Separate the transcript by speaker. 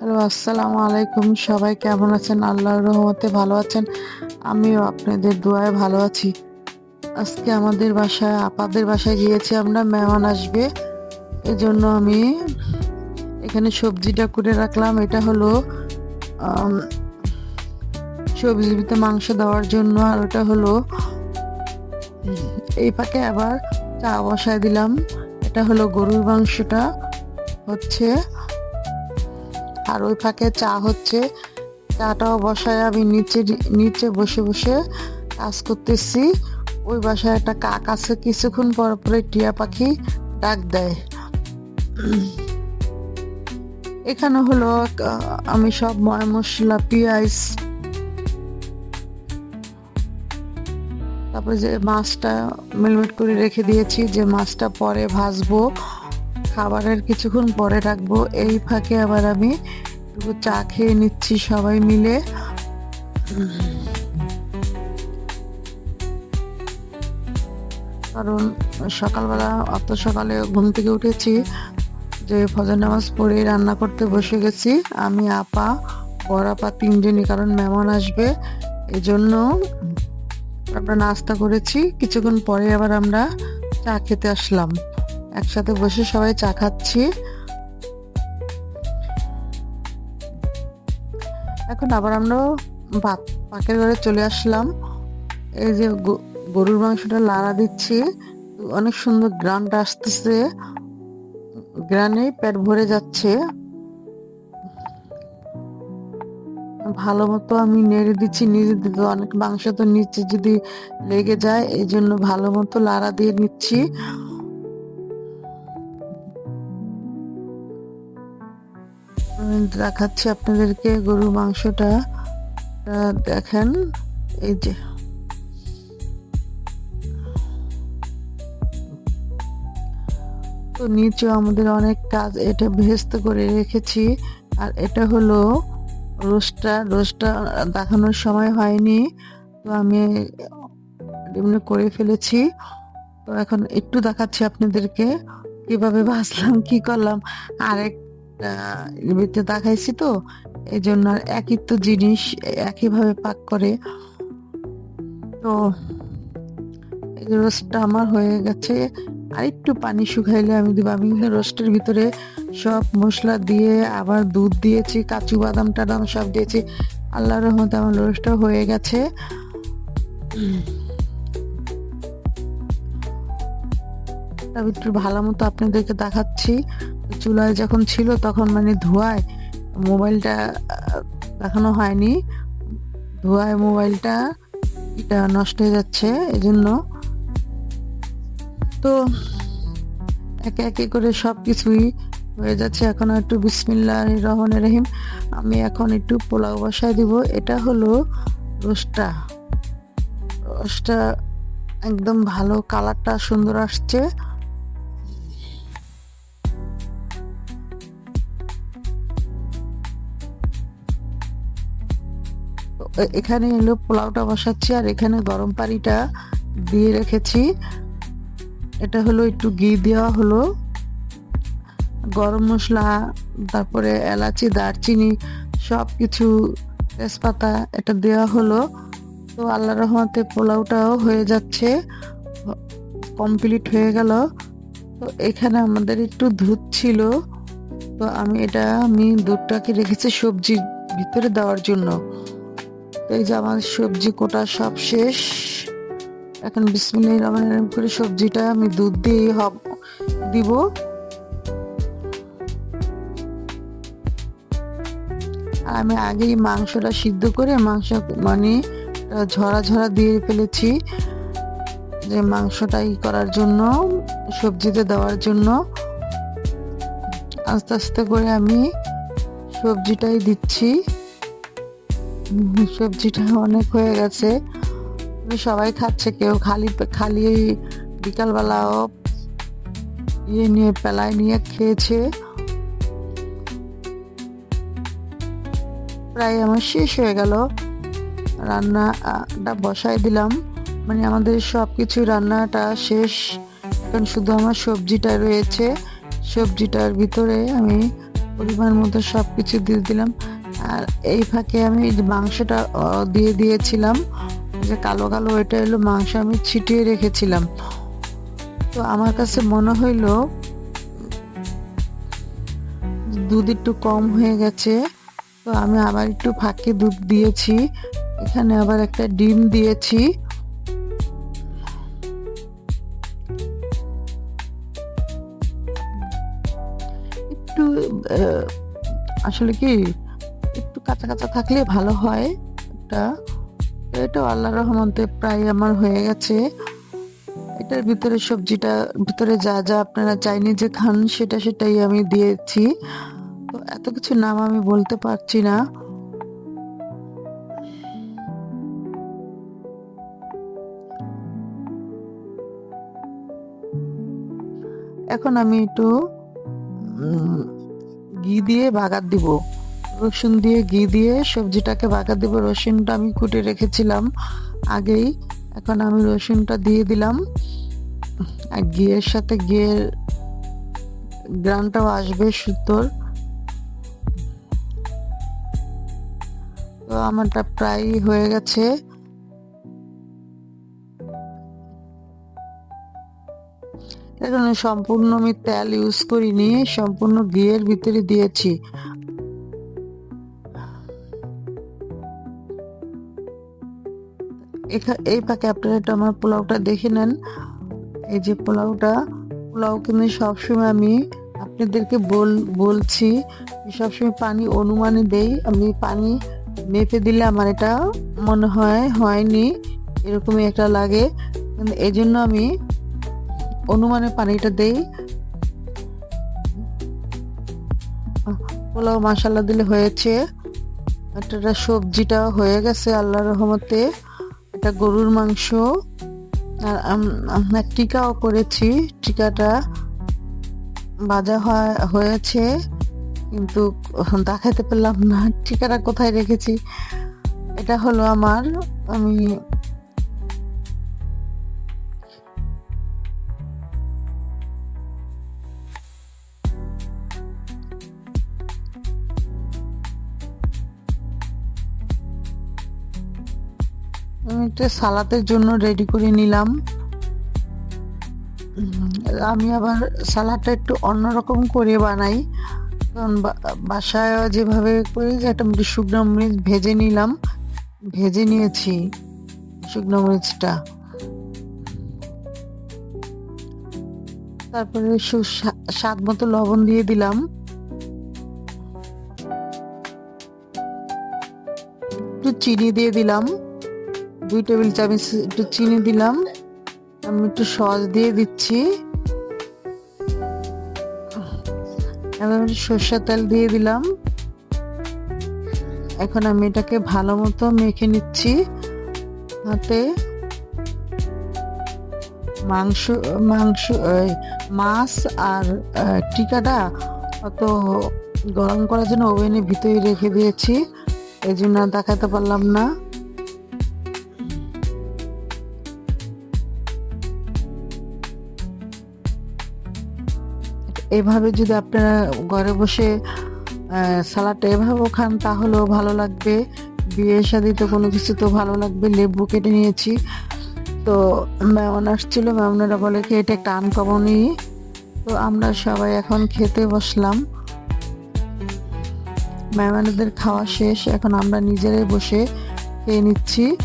Speaker 1: Hello, আসসালামু আলাইকুম। সবাই কেমন আছেন? আল্লাহর রহমতে ভালো আছেন। আমিও আপনাদের দোয়ায় ভালো আছি। আজকে আমাদের বাসায়, আপাদের বাসায় গিয়েছি আমরা, মেহমান আসবে। এজন্য আমি এখানে সবজিটা করে রাখলাম। এটা হলো সবজিতে মাংস দেওয়ার জন্য। আর ওটা হলো, এই পাকে আবার চা বসায় দিলাম। এটা হলো গরুর মাংসটা হচ্ছে আর ওই ফাঁকে চা হচ্ছে। চাটাও বসায় আমি নিচে নিচে বসে বসে কাজ করতেছি। ওই বাসায় একটা কাক আছে, কিছুক্ষণ পর পরে টিয়া পাখি ডাক দেয়। এখানে হলো আমি সব ময় মশলা, পেঁয়াজ, তারপরে যে মাছটা মেলমেট করে রেখে দিয়েছি, যে মাছটা পরে ভাজবো। খাবারের কিছুক্ষণ পরে রাখব। এই ফাঁকে আবার আমি চা খেয়ে নিচ্ছি সবাই মিলে। কারণ সকালবেলা, অত সকালে ঘুম থেকে উঠেছি, যে ফজর নামাজ পড়ে রান্না করতে বসে গেছি। আমি, আপা বড় আপা তিনজনই, কারণ মেহমান আসবে। এই জন্য আমরা নাস্তা করেছি। কিছুক্ষণ পরে আবার আমরা চা খেতে আসলাম। একসাথে বসে সবাই চা খাচ্ছি। এখন আবার আমরা ভাত পাকের ঘরে চলে আসলাম। এই যে গরুর মাংসটা লাড়া দিচ্ছি। অনেক সুন্দর গ্রানটা আসতেছে। গ্রানে পেট ভরে যাচ্ছে। ভালো মতো আমি নেড়ে দিচ্ছি নিজে দিতে অনেক মাংস তো নিচে যদি লেগে যায় এই জন্য ভালো মতো লাড়া দিয়ে নিচ্ছি। দেখাচ্ছি আপনাদেরকে গরুর মাংসটা। দেখেন, এই যে। তো নিচেও আমাদের অনেক কাজ, এটা ভেস্ত করে রেখেছি। আর এটা হলো রোস্টটা। রোস্টটা দেখানোর সময় হয়নি, তো আমি এমনি করে ফেলেছি। তো এখন একটু দেখাচ্ছি আপনাদেরকে, কীভাবে ভাজলাম, কি করলাম। আরেক ইয়েতে দেখাইছি তো এই জন্য একই তো জিনিস, একইভাবে পাক করে। তো রোস্টটা আমার হয়ে গেছে, আর একটু পানি শুকাইলে আমি দিব। আমি রোস্টের ভিতরে সব মশলা দিয়ে আবার দুধ দিয়েছি, কাজু বাদাম টাদাম সব দিয়েছি। আল্লাহর রহমতে আমার রোস্টটা হয়ে গেছে। একটু ভালো মতো আপনাদেরকে দেখাচ্ছি। চুলায় যখন ছিল তখন মানে ধোয়ায় মোবাইলটা দেখানো হয়নি। ধোয়ায় মোবাইলটা এটা নষ্ট হয়ে যাচ্ছে এজন্য। তো একে একে করে সব কিছুই হয়ে যাচ্ছে। এখন একটু বিসমিল্লাহ রহমান রহিম। আমি এখন একটু পোলাও বসায় দিব। এটা হলো রোস্টটা। রোস্টটা একদম ভালো কালারটা সুন্দর আসছে। এখানে এলো পোলাওটা বসাচ্ছি, আর এখানে গরম পানিটা দিয়ে রেখেছি। এটা হলো একটু ঘি দেওয়া হলো। গরম মশলা, তারপরে এলাচি, দারচিনি সব কিছু তেজপাতা এটা দেওয়া হলো। তো আল্লাহ রহমতে পোলাওটাও হয়ে যাচ্ছে, কমপ্লিট হয়ে গেল। তো এখানে আমাদের একটু দুধ ছিল। তো আমি এটা, আমি দুধটাকে রেখেছি সবজির ভিতরে দেওয়ার জন্য। এই যে আমার সবজি কোটা সব শেষ। এখন বিসমিল্লাহ রহমান রহিম করে সবজিটা আমি দুধ দিয়ে হব, দিব। আমি আগেই মাংসটা সিদ্ধ করে মাংস মানে ঝরা ঝরা দিয়ে ফেলেছি যে মাংসটা ই করার জন্য, সবজিতে দেওয়ার জন্য। আস্তে আস্তে করে আমি সবজিটাই দিচ্ছি। সবজিটা অনেক হয়ে গেছে। সবাই খাচ্ছে, কেউ খালি খালি বিকালবেলাও ইয়ে নিয়ে, পেলায় নিয়ে খেয়েছে। প্রায় আমার শেষ হয়ে গেল। রান্নাটা বসাই দিলাম। মানে আমাদের সব কিছু রান্নাটা শেষ। এখন শুধু আমার সবজিটা রয়েছে। সবজিটার ভিতরে আমি পরিমাণ মতো সব কিছু দিয়ে দিলাম। আর এই ফাঁকে আমি মাংসটা দিয়ে দিয়েছিলাম। যে কালো কালো এটা হলো মাংস আমি ছিটিয়ে রেখেছিলাম। তো আমার কাছে মনে হইল, দুধ একটু কম হয়ে গেছে, তো আমি আবার একটু ফাঁকে দুধ দিয়েছি। এখানে আবার একটা ডিম দিয়েছি। একটু আসলে কি কাঁচা কাঁচা থাকলে ভালো হয়। এটা এটা আল্লাহ রহমতে প্রায় আমার হয়ে গেছে। এটার ভিতরে সবজিটা, ভিতরে যা যা আপনারা চাইনি যে খান, সেটা সেটাই আমি দিয়েছি। তো এত কিছু নাম আমি বলতে পারছি না। এখন আমি একটু ঘি দিয়ে বাগার দিব। রসুন দিয়ে ঘি দিয়ে সবজিটাকে বাগার দিব। রসুনটা আমি কুটে রেখেছিলাম আগেই। এখন আমি রসুনটা দিয়ে দিলাম। আর ঘিয়ের সাথে ঘিয়ের গ্রানটাও আসবে সুতোর তো আমারটা প্রায় হয়ে গেছে। এখানে সম্পূর্ণ আমি তেল ইউজ করিনি, সম্পূর্ণ ঘিয়ের ভিতরে দিয়েছি। এই পাকে আপনারা একটু আমার পোলাওটা দেখে নেন। এই যে পোলাওটা, পোলাও কিন্তু সবসময় আমি আপনাদেরকে বল, বলছি সবসময় পানি অনুমানে দেই। আমি পানি মেপে দিলে আমার এটা মনে হয়, হয়নি, এরকমই একটা লাগে। এই জন্য আমি অনুমানে পানিটা দেই। পোলাও মশালা দিলে হয়েছে। একটা সবজিটা হয়ে গেছে আল্লাহ রহমতে। এটা গরুর মাংস। আর আমরা টিকাও করেছি। টিকাটা বাজা হয়, হয়েছে। কিন্তু দেখাতে পেলাম না। টিকাটা কোথায় রেখেছি? এটা হলো আমার, আমি একটা সালাতের জন্য রেডি করে নিলাম। আমি আবার সালাডটা একটু অন্যরকম করে বানাই। কারণ বাসায় যেভাবে করি যে একটা শুকনো মরিচ ভেজে নিলাম, ভেজে নিয়েছি শুকনো মরিচটা। তারপরে স্বাদ মতো লবণ দিয়ে দিলাম। একটু চিনি দিয়ে দিলাম। দুই টেবিল চামচ একটু চিনি দিলাম। আমি একটু সস দিয়ে দিচ্ছি। সর্ষের তেল দিয়ে দিলাম। এখন আমি এটাকে ভালো মতো মেখে নিচ্ছি। হাতে মাংস মাংস মাছ আর টিকাটা অত গরম করার জন্য ওভেনের ভিতরে রেখে দিয়েছি। এই জন্য দেখাতে পারলাম না। এভাবে যদি আপনারা ঘরে বসে সালাডটা এভাবেও খান, তাহলেও ভালো লাগবে। বিয়ের সাথে কোনো কিছু তো ভালো লাগবে। লেবু কেটে নিয়েছি। তো মেমন আসছিল, মেমনেরা বলে কি, এটা একটা আনকমনই তো আমরা সবাই এখন খেতে বসলাম। মেহমানদের খাওয়া শেষ। এখন আমরা নিজেরাই বসে খেয়ে নিচ্ছি।